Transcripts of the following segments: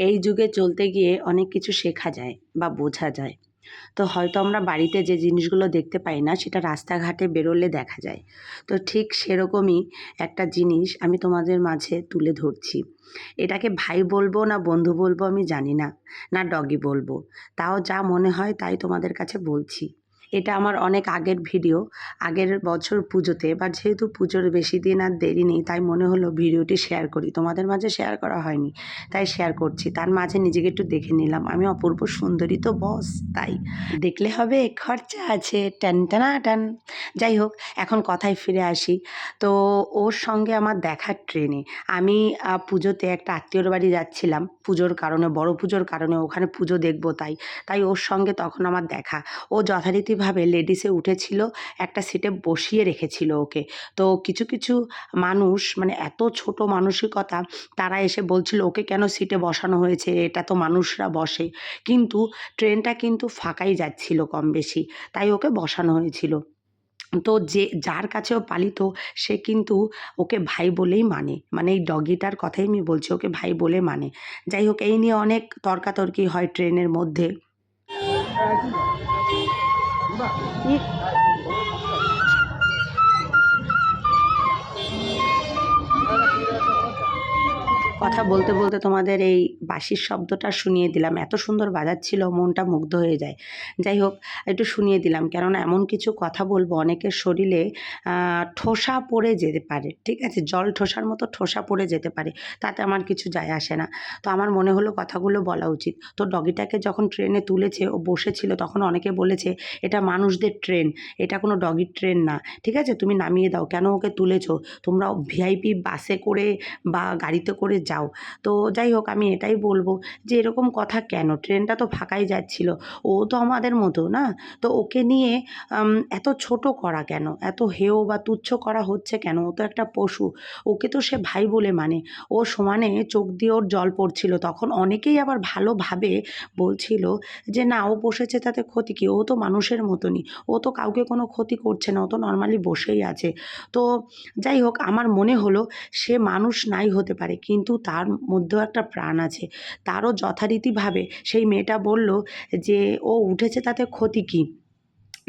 এই যুগে চলতে গিয়ে অনেক কিছু শেখা যায় বা বোঝা যায়। তো হয়তো আমরা বাড়িতে যে জিনিসগুলো দেখতে পাই না, সেটা রাস্তাঘাটে বেরোলে দেখা যায়। তো ঠিক সেরকমই একটা জিনিস আমি তোমাদের মাঝে তুলে ধরছি। এটাকে ভাই বলব না বন্ধু বলব আমি জানি না না ডগি বলব। তাও যা মনে হয় তাই তোমাদের কাছে বলছি। এটা আমার অনেক আগের ভিডিও, আগের বছর পুজোতে বা যেহেতু পুজোর বেশি দিন আর দেরি নেই, তাই মনে হলো ভিডিওটি শেয়ার করি। তোমাদের মাঝে শেয়ার করা হয়নি, তাই শেয়ার করছি। তার মাঝে নিজেকে একটু দেখে নিলাম। আমি অপূর্ব সুন্দরী তো বস তাই। দেখলে হবে খরচা আছে, টান টানা টান যাই হোক, এখন কথায় ফিরে আসি। তো ওর সঙ্গে আমার দেখার ট্রেনে আমি পুজোতে একটা আত্মীয়র বাড়ি যাচ্ছিলাম। পুজোর কারণে, বড় পুজোর কারণে ওখানে পুজো দেখব তাই। তাই ওর সঙ্গে তখন আমার দেখা। ও যথারীতিভাবে লেডিসে উঠেছিল, একটা সিটে বসিয়ে রেখেছিল ওকে। তো কিছু কিছু মানুষ মানে এত ছোট মানসিকতা, তারা এসে বলছিল, ওকে কেন সিটে বসানো হয়েছে? এটা তো মানুষরা বসে। কিন্তু ট্রেনটা কিন্তু ফাঁকাই যাচ্ছিল কম বেশি, তাই ওকে বসানো হয়েছিল। তো যে, যার কাছেও পালিত, সে কিন্তু ওকে ভাই বলেই মানে। মানে এই ডগিটার কথাই আমি বলছি, ওকে ভাই বলে মানে। যাই হোক, এই নিয়ে অনেক তর্কাতর্কি হয় ট্রেনের মধ্যে। 你。কথা বলতে বলতে তোমাদের এই বাঁশির শব্দটা শুনিয়ে দিলাম। এত সুন্দর বাজাচ্ছিল, মনটা মুগ্ধ হয়ে যায়। যাই হোক, একটু শুনিয়ে দিলাম, কেননা এমন কিছু কথা বলব অনেকের শরীরে ঠোসা পড়ে যেতে পারে, ঠিক আছে? জল ঠোসার মতো ঠোসা পড়ে যেতে পারে, তাতে আমার কিছু যায় আসে না। তো আমার মনে হলো কথাগুলো বলা উচিত। তো ডগিটাকে যখন ট্রেনে তুলেছে, ও বসেছিল, তখন অনেকে বলেছে, এটা মানুষদের ট্রেন, এটা কোনো ডগির ট্রেন না। ঠিক আছে? তুমি নামিয়ে দাও, কেন ওকে তুলেছো? তোমরা ভিআইপি বাসে করে বা গাড়িতে করে যাও। তো যাই হোক, আমি এটাই বলব যে, এরকম কথা কেন? ট্রেনটা তো ফাঁকাই যাচ্ছিল। ও তো আমাদের মতো, না? তো ওকে নিয়ে এত ছোট করা কেন? এত হেয় বা তুচ্ছ করা হচ্ছে কেন? ও তো একটা পশু। ওকে তো সে ভাই বলে মানে। ও সমানে চোখ দিয়ে ওর জল পড়ছিল। তখন অনেকেই আবার ভালোভাবে বলছিল যে, না, ও বসেছে তাতে ক্ষতি কী? ও তো মানুষের মতনই। ও তো কাউকে কোনো ক্ষতি করছে না। ও তো নর্মালি বসেই আছে। তো যাই হোক, আমার মনে হলো সে মানুষ নাই হতে পারে। কিন্তু তার মধ্যেও একটা প্রাণ আছে। তারও যথারীতিভাবে সেই মেয়েটা বলল যে, ও উঠেছে তাতে ক্ষতি কী?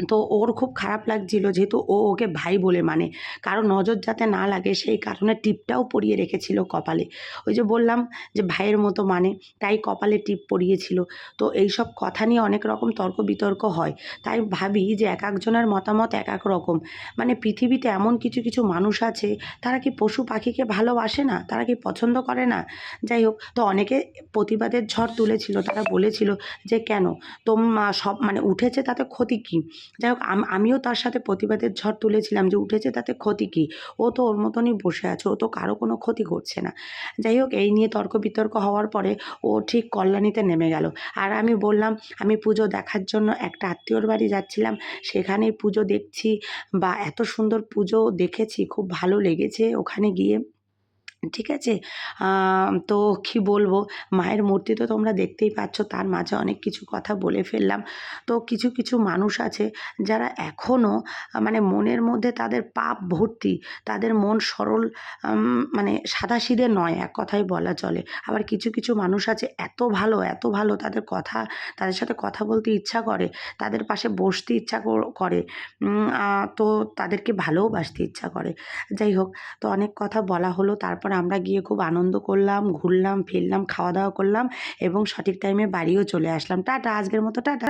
তো ওর খুব খারাপ লাগছিল যেহেতু ও ওকে ভাই বলে মানে। কারও নজর যাতে না লাগে সেই কারণে টিপটাও পরিয়ে রেখেছিল কপালে। ওই যে বললাম যে ভাইয়ের মতো মানে তাই কপালে টিপ পরিয়েছিল। তো এই সব কথা নিয়ে অনেক রকম তর্ক বিতর্ক হয়। তাই ভাবি যে এক একজনের মতামত এক এক রকম। মানে পৃথিবীতে এমন কিছু কিছু মানুষ আছে, তারা কি পশু পাখিকে ভালোবাসে না? তারা কি পছন্দ করে না? যাই হোক, তো অনেকে প্রতিবাদের ঝড় তুলেছিল। তারা বলেছিল যে কেন? তোমরা সব মানে উঠেছে তাতে ক্ষতি কী? যাই হোক, আম- আমিও তার সাথে প্রতিবাদের ঝড় তুলেছিলাম যে উঠেছে তাতে ক্ষতি কী? ও তো ওর মতনই বসে আছে, ও তো কারও কোনো ক্ষতি করছে না। যাই হোক, এই নিয়ে তর্ক বিতর্ক হওয়ার পরে ও ঠিক কল্যাণীতে নেমে গেল। আর আমি বললাম, আমি পুজো দেখার জন্য একটা আত্মীয়র বাড়ি যাচ্ছিলাম। সেখানেই পুজো দেখছি বা এত সুন্দর পুজো দেখেছি, খুব ভালো লেগেছে ওখানে গিয়ে। ঠিক আছে? তো কি বলব? মায়ের মূর্তি তো তোমরা দেখতেই পাচ্ছ, তার মাঝে অনেক কিছু কথা বলে ফেললাম। তো কিছু কিছু মানুষ আছে যারা এখনও মানে মনের মধ্যে তাদের পাপ ভর্তি, তাদের মন সরল মানে সাদাসিধে নয়, এক কথাই বলা চলে। আবার কিছু কিছু মানুষ আছে এত ভালো এত ভালো তাদের কথা, তাদের সাথে কথা বলতে ইচ্ছা করে, তাদের পাশে বসতে ইচ্ছা কর- তো তাদেরকে ভালোবাসতে ইচ্ছা করে। যাই হোক, তো অনেক কথা বলা হলো তারপর আমরা গিয়ে খুব আনন্দ করলাম, ঘুরলাম, ফিরলাম, খাওয়া দাওয়া করলাম এবং সঠিক টাইমে বাড়িও চলে আসলাম। টাটা, আজকের মতো, টাটা।